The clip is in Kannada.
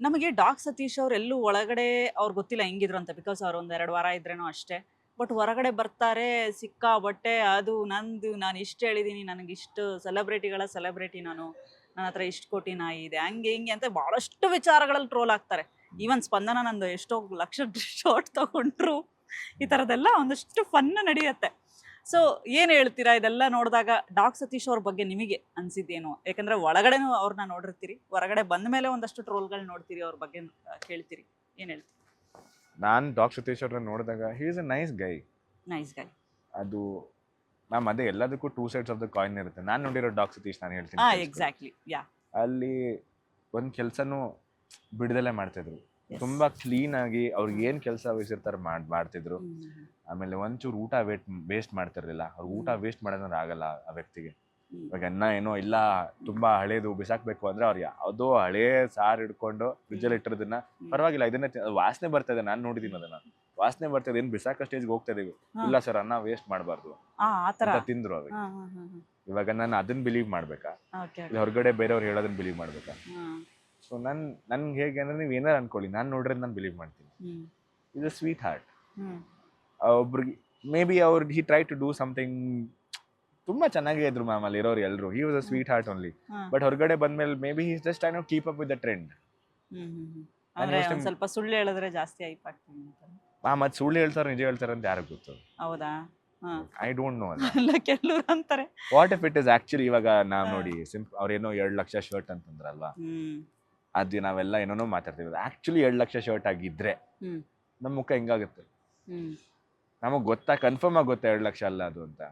ನಮಗೆ ಡಾಕ್ ಸತೀಶ್ ಅವ್ರು ಎಲ್ಲೂ ಒಳಗಡೆ ಅವ್ರು ಗೊತ್ತಿಲ್ಲ ಹೆಂಗಿದ್ರು ಅಂತ ಬಿಕಾಸ್ ಅವ್ರು ಒಂದ್ ಎರಡು ವಾರ ಇದ್ರೇನೋ ಅಷ್ಟೇ. ಬಟ್ ಹೊರಗಡೆ ಬರ್ತಾರೆ, ಸಿಕ್ಕ ಬಟ್ಟೆ, ಅದು, ನಂದು, ನಾನು ಇಷ್ಟು ಹೇಳಿದೀನಿ, ನನಗೆ ಇಷ್ಟು ಸೆಲೆಬ್ರಿಟಿಗಳ ಸೆಲೆಬ್ರಿಟಿ ನಾನು ನನ್ನ ಹತ್ರ ಇಷ್ಟು ಕೋಟಿ ನಾಯಿ ಇದೆ, ಹಂಗೆ ಹಿಂಗೆ ಅಂತ ಭಾಳಷ್ಟು ವಿಚಾರಗಳಲ್ಲಿ ಟ್ರೋಲ್ ಆಗ್ತಾರೆ. ಈವನ್ ಸ್ಪಂದನ ನಂದು ಎಷ್ಟೋ ಲಕ್ಷ ಶಾರ್ಟ್ ತಗೊಂಡ್ರು, ಈ ಥರದ್ದೆಲ್ಲ ಒಂದಷ್ಟು ಫನ್ ನಡೆಯುತ್ತೆ. ಸೊ ಏನು ಹೇಳ್ತೀರಾ? ಇದೆಲ್ಲ ನೋಡಿದಾಗ ಡಾಕ್ ಸತೀಶ್ ಅವ್ರ ಬಗ್ಗೆ ನಿಮಗೆ ಅನ್ಸಿದ್ದೇನು? ಯಾಕಂದ್ರೆ ಒಳಗಡೆನೂ ಅವ್ರನ್ನ ನೋಡಿರ್ತೀರಿ ಹೊರಗಡೆ ಬಂದ ಮೇಲೆ ಒಂದಷ್ಟು ಟ್ರೋಲ್ಗಳು ನೋಡ್ತೀರಿ ಅವ್ರ ಬಗ್ಗೆ ಕೇಳ್ತೀರಿ. ಏನು ಹೇಳ್ತೀರಿ? ನಾನು ಡಾಕ್ ಸತೀಶ್ ಅವ್ರನ್ನ ನೋಡಿದಾಗ he is a nice guy nice guy ಅದು ಮ್ಯಾಮ್ ಅದೇ ಎಲ್ಲದಕ್ಕೂ two sides of the coin ಇರುತ್ತೆ. ನಾನು ನೋಡಿರೋ ಡಾಕ್ ಸತೀಶ್ ನಾನು ಹೇಳ್ತೀನಿ ಎಕ್ಸಾಕ್ಟ್ಲಿ ಯಾ ಅಲ್ಲಿ ಒಂದು ಕೆಲಸನೂ ಬಿಡದಲ್ಲೇ ಮಾಡ್ತಿದ್ರು ತುಂಬಾ ಕ್ಲೀನ್ ಆಗಿ ಅವ್ರಿಗೆ ಏನ್ ಕೆಲಸ ವಹಿಸಿರ್ತಾರೆ ಮಾಡ್ ಮಾಡ್ತಿದ್ರು. ಆಮೇಲೆ ಒಂಚೂರು ಊಟ ವೇಟ್ ವೇಸ್ಟ್ ಮಾಡ್ತಿರ್ಲಿಲ್ಲ. ಅವ್ರಿಗೆ ಊಟ ವೇಸ್ಟ್ ಮಾಡೋದ್ರೆ ಆಗಲ್ಲ ಆ ವ್ಯಕ್ತಿಗೆ. ಇವಾಗ ಅನ್ನ ಏನೋ ಇಲ್ಲ ತುಂಬಾ ಹಳೇದು ಬಿಸಾಕ್ಬೇಕು ಅಂದ್ರೆ ಅವ್ರು ಯಾವುದೋ ಹಳೇ ಸಾರು ಹಿಡ್ಕೊಂಡು ಫ್ರಿಜ್ಜಲ್ಲಿ ಇಟ್ಟಿರೋದನ್ನ ಪರವಾಗಿಲ್ಲ ಇದನ್ನ ವಾಸನೆ ವಾಸನೆ ಇದೆ ನಾನು ನೋಡಿದೀನಿ ಅದನ್ನ. ವಾಸನೆ ಬರ್ತದೆ ಏನ್ ಬಿಸಾಕ ಸ್ಟೇಜ್ಗೆ ಹೋಗ್ತಾ ಇದೀವಿ. ಇಲ್ಲ ಸರ್ ಅನ್ನ ವೇಸ್ಟ್ ಮಾಡಬಾರ್ದು ತಿಂದ್ರು ಅವ್ರಿಗೆ ಇವಾಗ ನಾನು ಅದನ್ನ ಬಿಲೀವ್ ಮಾಡ್ಬೇಕಾ? ಹೊರಗಡೆ ಬೇರೆಯವ್ರು ಹೇಳೋದನ್ನ ಬಿಲೀವ್ ಮಾಡ್ಬೇಕಾ? ಸೊ ನನ್ ನನ್ಗೆ ಹೇಗೆ ಅಂದ್ರೆ ನೀವು ಏನಾರು ಅನ್ಕೊಳ್ಳಿ ನಾನು ನೋಡ್ರೆ ನಾನು ಬಿಲೀವ್ ಮಾಡ್ತೀನಿ. ಇದು ಸ್ವೀಟ್ ಹಾರ್ಟ್ ಒಬ್ರಿಗೆ ಮೇ ಬಿ ಅವ್ರ he try to do something ತುಂಬಾ ಚೆನ್ನಾಗೇ ಇದ್ರು ಮ್ಯಾಮ್ ಅಲ್ಲಿ ಇರೋರು ಎಲ್ಲರೂ he was a sweetheart only but ಹೊರಗಡೆ ಬಂದ್ಮೇಲೆ maybe he's just I know keep up with the trend ಸ್ವಲ್ಪ ಸುಳ್ಳು ಹೇಳಿದ್ರೆ ಜಾಸ್ತಿ ಐಪ್ ಆಗ್ತೀನಿ ಆ ಮತ್ತೆ ಸುಳ್ಳು ಹೇಳ್ತಾರೆ ನಿಜ ಹೇಳ್ತಾರೆ ಅಂತ ಯಾರಿಗೆ ಗೊತ್ತು? ಹೌದಾ? ಐ ಡೋಂಟ್ ನೋ ಅಲ್ಲ. ಕೆಲವರು ಅಂತಾರೆ. What if it is actually ಇವಾಗ ನಾನು ನೋಡಿ ಸಿಂಪ್ ಅವ್ರೇನೋ ಎರಡು ಲಕ್ಷ ಶರ್ಟ್ ಅಂತಂದ್ರಲ್ವಾ? ಅದು ನಾವೆಲ್ಲ ಏನೋ ಮಾತಾಡ್ತೀವಿ. ಆಕ್ಚುಲಿ ಎರಡು ಲಕ್ಷ ಶರ್ಟ್ ಆಗಿದ್ರೆ. ನಮ್ಮ ಮುಖ ಹೆಂಗಾಗುತ್ತೆ? ನಮಗೆ ನಮಗ್ ಗೊತ್ತಾ? ಕನ್ಫರ್ಮ್ ಆಗಿ ಗೊತ್ತಾ ಎರಡ್ ಲಕ್ಷ ಅಲ್ಲ ಅದು ಅಂತ?